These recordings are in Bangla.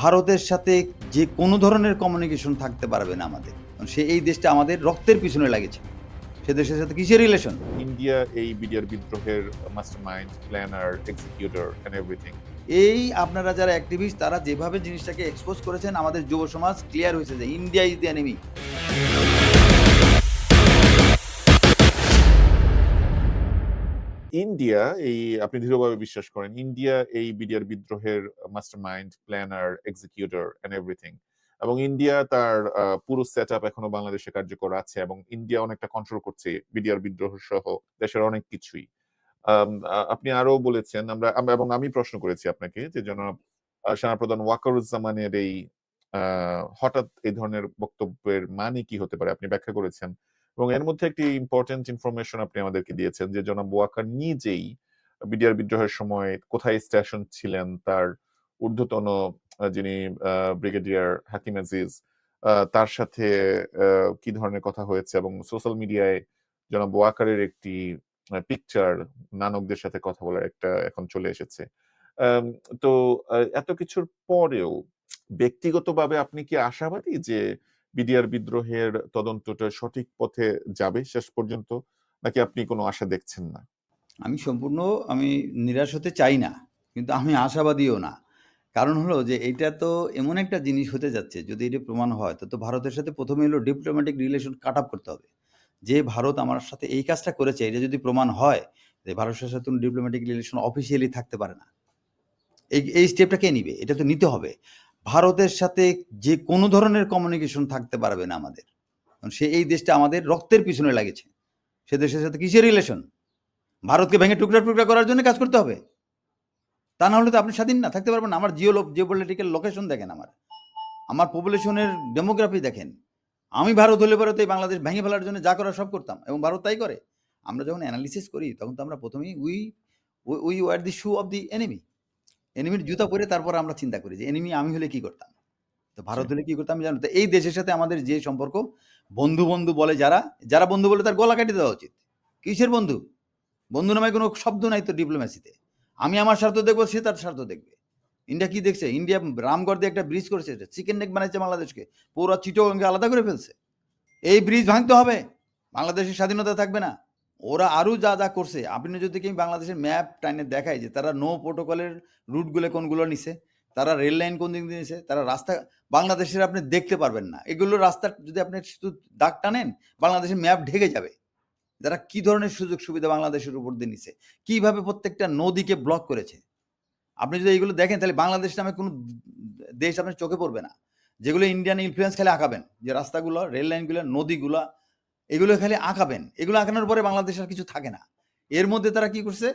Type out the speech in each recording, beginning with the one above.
ভারতের সাথে যে কোনো ধরনের কমিউনিকেশন থাকতে পারবে না আমাদের। সে এই দেশটা আমাদের রক্তের পিছনে লাগেছে সে দেশের সাথে কিসের রিলেশন ইন্ডিয়া এই বিডিআর বিদ্রোহের mastermind planner executor and everything এই আপনারা যারা অ্যাক্টিভিস্ট তারা যেভাবে জিনিসটাকে এক্সপোজ করেছেন আমাদের যুব সমাজ ক্লিয়ার হয়েছে যে India is the enemy India এই আপনি দৃঢ়ভাবে বিশ্বাস করেন ইন্ডিয়া এই বিডিআর বিদ্রোহের master mind planner executor and everything এবং ইন্ডিয়া তার পুরো সেট আপ এখনও বাংলাদেশে কার্যকর আছে এবং ইন্ডিয়া অনেকটা কন্ট্রোল করছে বিডিআর বিদ্রোহ সহ দেশের অনেক কিছুই। আপনি আরও বলেছেন, আমরা এবং আমি প্রশ্ন করেছি আপনাকে যে জনাব সেনাপ্রধান ওয়াকারুজ্জামানের এই হঠাৎ এই ধরনের বক্তব্যের মানে কি হতে পারে? আপনি ব্যাখ্যা করেছেন। এবং এর মধ্যে একটি ইম্পর্টেন্ট ইনফরমেশন আপনি আমাদেরকে দিয়েছেন যে জনাব ওয়াকার নিজেই বিডিআর বিদ্রোহের সময় কোথায় স্টেশন ছিলেন, তার ঊর্ধ্বতন যিনি ব্রিগেডিয়ার হাকিম আজিজ তার সাথে কি ধরনের কথা হয়েছে এবং সোশ্যাল মিডিয়ায় জনাব ওয়াকারের একটি পিকচার নানকদের সাথে কথা বলার একটা এখন চলে এসেছে। তো এত কিছুর পরেও ব্যক্তিগতভাবে আপনি কি আশাবাদী যে বিডিআর বিদ্রোহের তদন্তটা সঠিক পথে যাবে শেষ পর্যন্ত, নাকি আপনি কোনো আশা দেখছেন না? আমি সম্পূর্ণ, আমি নিরাশ হতে চাই না, কিন্তু আমি আশাবাদীও না। কারণ হলো যে এটা তো এমন একটা জিনিস হতে যাচ্ছে, যদি এটা প্রমাণ হয়, তো ভারতের সাথে প্রথমে হলো ডিপ্লোম্যাটিক রিলেশন কাট আপ করতে হবে। যে ভারত আমার সাথে এই কাজটা করেছে, এটা যদি প্রমাণ হয়, যে ভারতের সাথে ডিপ্লোম্যাটিক রিলেশন অফিসিয়ালি থাকতে পারে না, এই এই স্টেপটা কে নিবে? এটা তো নিতে হবে। ভারতের সাথে যে কোনো ধরনের কমিউনিকেশন থাকতে পারবে না আমাদের। কারণ সে এই দেশটা আমাদের রক্তের পিছনে লাগেছে সে দেশের সাথে কিসের রিলেশন ভারতকে ভেঙে টুকরা টুকরা করার জন্য কাজ করতে হবে। তা না হলে তো আপনি স্বাধীন না, থাকতে পারবেন আমার জিও জিও পলিটিক্যাল লোকেশন দেখেন আমার। আমার পপুলেশনের ডেমোগ্রাফি দেখেন। আমি ভারত হলে পরে তো এই বাংলাদেশ ভেঙে ফেলার জন্য যা করার সব করতাম এবং ভারত তাই করে। আমরা যখন অ্যানালিসিস করি, তখন তো আমরা প্রথমেই we we were the shoe of the enemy এনিমির জুতা পরে তারপর আমরা চিন্তা করি যে এনিমি আমি হলে কি করতাম? তো ভারত হলে কি করতাম আমি জানো তো এই দেশের সাথে আমাদের যে সম্পর্ক বন্ধু বন্ধু বলে যারা যারা বন্ধু বলে তার গলা কাটি দেওয়া উচিত। কিসের বন্ধু? বন্ধু নামে কোনো শব্দ নাই তো ডিপ্লোম্যাসিতে আমি আমার স্বার্থ দেখব সে তার স্বার্থ দেখবে। ইন্ডিয়া কি দেখছে? ইন্ডিয়া রামগড় দিয়ে একটা ব্রিজ করেছে চিকেন নেক বানাইছে বাংলাদেশকে। পুরো চিটোগাঙ্গে আলাদা করে ফেলছে। এই ব্রিজ ভাঙতে হবে। বাংলাদেশের স্বাধীনতা থাকবে না। ওরা আরও যা যা করছে, আপনি যদি কি বাংলাদেশের ম্যাপ টাইনে দেখায় যে তারা নো প্রোটোকলের রুটগুলো কোনগুলো নিছে, তারা রেল লাইন কোন দিক দিয়ে তারা রাস্তা, বাংলাদেশের আপনি দেখতে পারবেন না। এগুলো রাস্তা যদি আপনি শুধু দাগ টানেন, বাংলাদেশের ম্যাপ ঢেকে যাবে। যারা কি ধরনের সুযোগ সুবিধা বাংলাদেশের উপর দিয়ে নিছে? কীভাবে প্রত্যেকটা নদীকে ব্লক করেছে? আপনি যদি এইগুলো দেখেন, তাহলে বাংলাদেশ নামে কোনো দেশ আপনার চোখে পড়বে না। যেগুলো ইন্ডিয়ান ইনফ্লুয়েন্স খালি আঁকাবেন, যে রাস্তাগুলো রেল লাইনগুলো নদীগুলো এগুলো খালি আঁকাবেন। এগুলো আঁকানোর পরে বাংলাদেশ আর কিছু থাকে না। এর মধ্যে তারা কি করছে?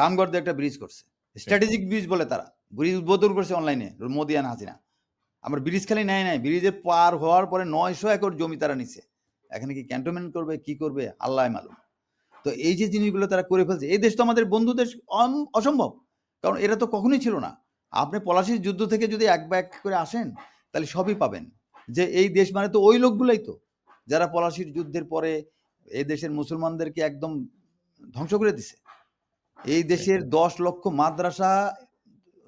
রামগড় একটা ব্রিজ করছে। স্ট্র্যাটেজিক ব্রিজ বলে তারা। ব্রিজ উদ্বোধন করছে অনলাইনে মোদি আন হাসিনা। আমার ব্রিজ খালি নেয় নাই। ব্রিজের পার হওয়ার পরে নয়শো একর জমি তারা নিচ্ছে এখানে কি ক্যান্টনমেন্ট করবে, কি করবে? আল্লাহ মালুম। তো এই যে জিনিসগুলো তারা করে ফেলছে, এই দেশ তো আমাদের বন্ধু দেশ অসম্ভব। কারণ এটা তো কখনোই ছিল না। আপনি পলাশির যুদ্ধ থেকে যদি এক ব্যাগ করে আসেন, তাহলে সবই পাবেন। যে এই দেশ মানে তো ওই লোকগুলাই তো। যারা পলাশির যুদ্ধের পরে এই দেশের মুসলমানদেরকে একদম ধ্বংস করে দিছে। এই দেশের দশ লক্ষ মাদ্রাসা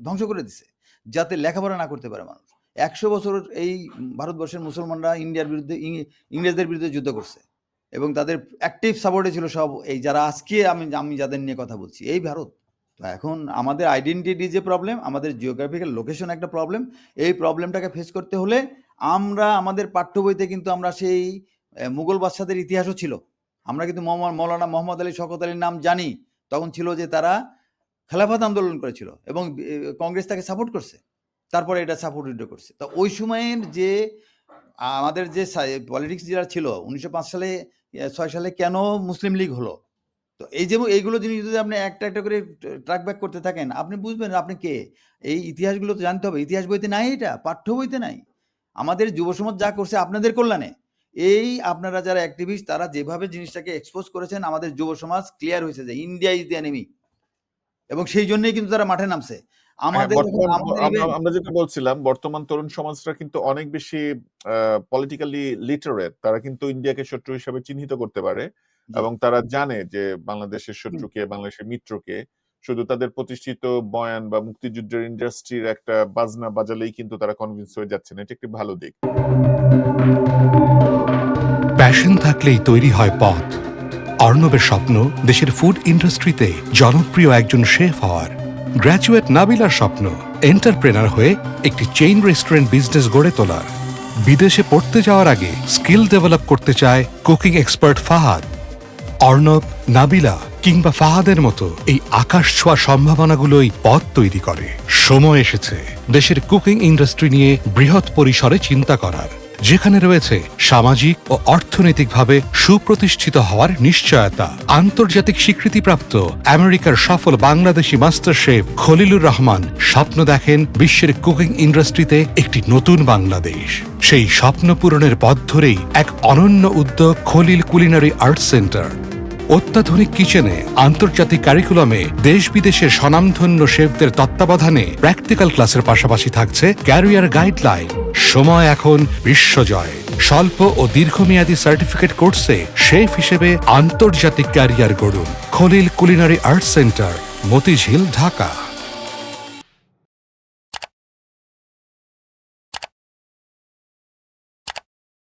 ধ্বংস করে দিছে যাতে লেখাপড়া না করতে পারে মানুষ। একশো বছর এই ভারতবর্ষের মুসলমানরা ইন্ডিয়ার বিরুদ্ধে ইংরেজদের বিরুদ্ধে যুদ্ধ করছে এবং তাদের অ্যাক্টিভ সাপোর্টে ছিল সব এই যারা আজকে আমি আমি যাদের নিয়ে কথা বলছি এই ভারত। তো এখন আমাদের আইডেন্টিটি যে প্রবলেম আমাদের জিওগ্রাফিক্যাল লোকেশন একটা প্রবলেম এই প্রবলেমটাকে ফেস করতে হলে আমরা, আমাদের পাঠ্য বইতে কিন্তু আমরা সেই মুঘল বাদশাদের ইতিহাসও ছিল। আমরা কিন্তু মৌলানা মোহাম্মদ আলী শকত আলীর নাম জানি। তখন ছিল যে তারা খেলাফত আন্দোলন করেছিল এবং কংগ্রেস তাকে সাপোর্ট করছে। তারপরে এটা সাপোর্ট করছে। তো ওই সময়ের যে, আমাদের যে পলিটিক্স যারা ছিল, উনিশশো পাঁচ সালে ছয় সালে কেন মুসলিম লীগ হলো? তো এই যে, এইগুলো জিনিস যদি আপনি একটা একটা করে ট্র্যাক ব্যাক করতে থাকেন, আপনি বুঝবেন আপনি কে? এই ইতিহাসগুলো তো জানতে হবে। ইতিহাস বইতে নাই এটা, পাঠ্য বইতে নাই। আমাদের যুব সমাজ যা করছে আপনাদের কল্যাণে। এই আপনারা যারা অ্যাক্টিভিস্ট তারা যেভাবে জিনিসটাকে এক্সপোজ করেছেন আমাদের যুব সমাজ ক্লিয়ার হয়েছে যে ইন্ডিয়া ইজ দ্য এনিমি এবং সেই জন্যই কিন্তু তারা মাঠে নামছে। হ্যাঁ, আমাদের আমরা যেটা বলছিলাম বর্তমান তরুণ সমাজটা কিন্তু অনেক বেশি পলিটিক্যালি লিটারেট তারা কিন্তু ইন্ডিয়াকে শত্রু হিসেবে চিহ্নিত করতে পারে। এবং তারা জানে যে বাংলাদেশের শত্রুকে বাংলাদেশের মিত্রকে শুধু তাদের প্রতিষ্ঠিত বয়ান বা মুক্তিযুদ্ধের ইন্ডাস্ট্রির একটা বাজনা বাজালেই কিন্তু তারা কনভিন্স হয়ে যাচ্ছেন। এটা একটি ভালো দিক। প্যাশন থাকলেই তৈরি হয় পথ। অর্ণবের স্বপ্ন দেশের ফুড ইন্ডাস্ট্রিতে জনপ্রিয় একজন শেফ হওয়ার। গ্র্যাজুয়েট নাবিলার স্বপ্ন এন্টারপ্রেনার হয়ে একটি চেইন রেস্টুরেন্ট বিজনেস গড়ে তোলার। বিদেশে পড়তে যাওয়ার আগে স্কিল ডেভেলপ করতে চায় কুকিং এক্সপার্ট ফাহাদ। অর্ণব, নাবিলা কিংবা ফাহাদের মতো এই আকাশ ছোঁয়া সম্ভাবনাগুলোই পথ তৈরি করে। সময় এসেছে। দেশের কুকিং ইন্ডাস্ট্রি নিয়ে বৃহৎ পরিসরে চিন্তা করার। যেখানে রয়েছে সামাজিক ও অর্থনৈতিকভাবে সুপ্রতিষ্ঠিত হওয়ার নিশ্চয়তা। আন্তর্জাতিক স্বীকৃতিপ্রাপ্ত আমেরিকার সফল বাংলাদেশি মাস্টার শেফ খলিলুর রহমান স্বপ্ন দেখেন বিশ্বের কুকিং ইন্ডাস্ট্রিতে একটি নতুন বাংলাদেশ। সেই স্বপ্ন পূরণের পথ ধরেই এক অনন্য উদ্যোগ খলিল কুলিনারি আর্ট সেন্টার। অত্যাধুনিক কিচেনে, আন্তর্জাতিক কারিকুলামে দেশ বিদেশের স্বনামধন্য শেফদের তত্ত্বাবধানে প্র্যাকটিক্যাল ক্লাসের পাশাপাশি থাকছে ক্যারিয়ার গাইডলাইন সময় এখন বিশ্বজয়। স্বল্প ও দীর্ঘমেয়াদী সার্টিফিকেট কোর্সে শেফ হিসেবে আন্তর্জাতিক career গড়ুন। Khalil culinary art centre Motijheel, Dhaka.